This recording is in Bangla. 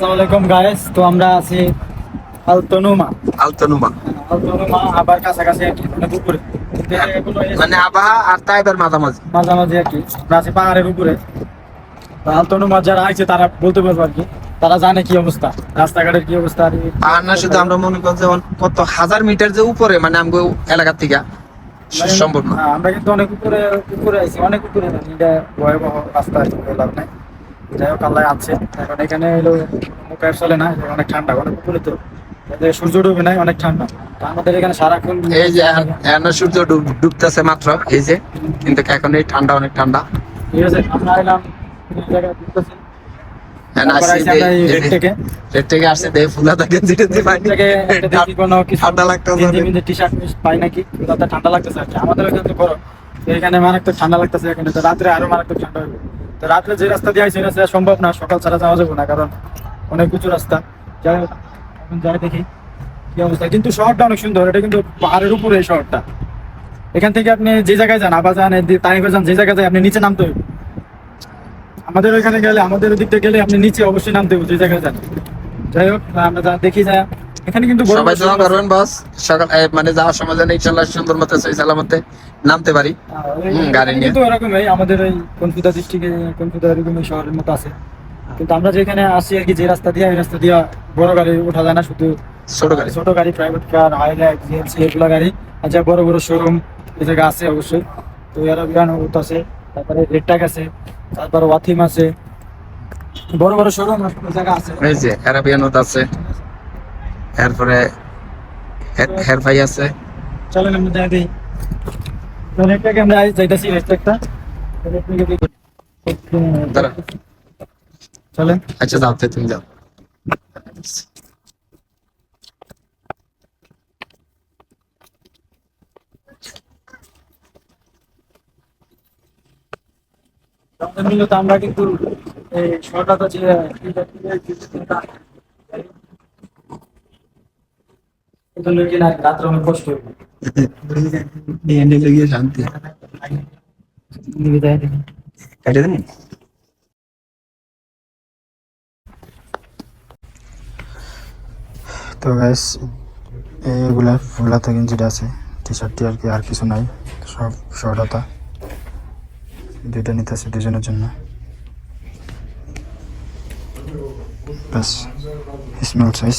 আসসালামু আলাইকুম গাইস তো আমরা আছি আলতনুমা। আলতনুমা। আলতনুমা আবার কাছাকাছি মানে এসে- মানে আবাহা আর তাইবার মাঝামাঝি। মাঝামাঝি আর কি আছি পাহাড়ের উপরে। আলতনুমা যারা আছে তারা বলতে পারব আর কি। তারা জানে কি অবস্থা রাস্তাঘাটের কি অবস্থা আর না শুধু আমরা মনে করি যেমন কত হাজার মিটার যে উপরে মানে আমগো এলাকার থেকে মানে, সম্ভব না হ্যাঁ, আমরা কিন্তু অনেক উপরে উপরে আছি অনেক উপরে। এটা ভয়াবহ রাস্তা আছে লাভ নাই। যাই হোক আল্লাহ আছে। এখন এখানে এলো মুখের চলে না অনেক ঠান্ডা অনেক উপরে তো সূর্য ডুবে নাই অনেক ঠান্ডা। আমাদের এখানে সারাক্ষণ এই যে এখন- এখন সূর্য ডুবতেছে মাত্র এই যে। কিন্তু এখন এই ঠান্ডা অনেক ঠিক আছে আমরা এলাম লাগতেছে এখানে মারাত্মক ঠান্ডা লাগতেছে এখানে রাত্রে আরও মারাত্মক ঠান্ডা হবে। তো রাত্রে যে রাস্তা দিয়ে আইসি রাস্তা সম্ভব না, সকাল ছাড়া যাওয়া যাবে না, কারণ অনেক উঁচু রাস্তা। যাই হোক, এখন যাই দেখি কি অবস্থা। কিন্তু শহরটা অনেক সুন্দর, এটা কিন্তু পাহাড়ের উপরে এই শহরটা। এখান থেকে আপনি যে জায়গায় যান, আবার যান তাইফে যান, যে জায়গায় যান আপনি নিচে নামতে হবে আমাদের ওইখানে গেলে, আমাদের ওদিকটা গেলে আপনি নিচে অবশ্যই নামতে হবে যে জায়গায় যান। যাই হোক, আমরা দেখি যা। এখানে কিন্তু সবাই দোয়া করবেন বস সকাল মানে যাওয়ার সময় যেন ইনশাল্লাহ সুন্দর মতো সেই সালামতে নামতে পারি। গাড়ি নিয়ে। কিন্তু এরকমই আমাদের ওই কনফুদা ডিস্ট্রিক্টে কনফুদা এরকম শহরের মতো আছে। কিন্তু আমরা যেখানে আসি আর কি যে রাস্তা দিয়ে এই রাস্তা দিয়ে বড় গাড়ি ওঠা যায় না শুধু ছোট গাড়ি। ছোট গাড়ি প্রাইভেট কার হাইলাইট জিএলসি এগুলো গাড়ি। আর যা বড় বড় শোরুম এই জায়গা আছে অবশ্যই। তো এরা বিরান আছে। তারপরে রেডটাক আছে তারপরে ওয়াথিম আছে। বড় বড় শোরুম জায়গা আছে। এই যে অ্যারাবিয়ান আছে। এরপরে হেরফাই আছে। চলেন আমরা যাই দিই। রেডটাকে আমরা যাইতেছি দাঁড়া। চলেন। আচ্ছা যাও তুমি যাও। আমরা কিন্তু যে এজন্য কি না রাত্রে অনেক কষ্ট হবে লেগে শান্তি। তো গ্যাস এইগুলা ফুলাতা গেঞ্জিটা আছে টি শার্টটি আর কি আর কিছু নাই সব শর্ট হাতা। দুইটা নিতে আছে দুজনের জন্য। ব্যাস স্মল সাইজ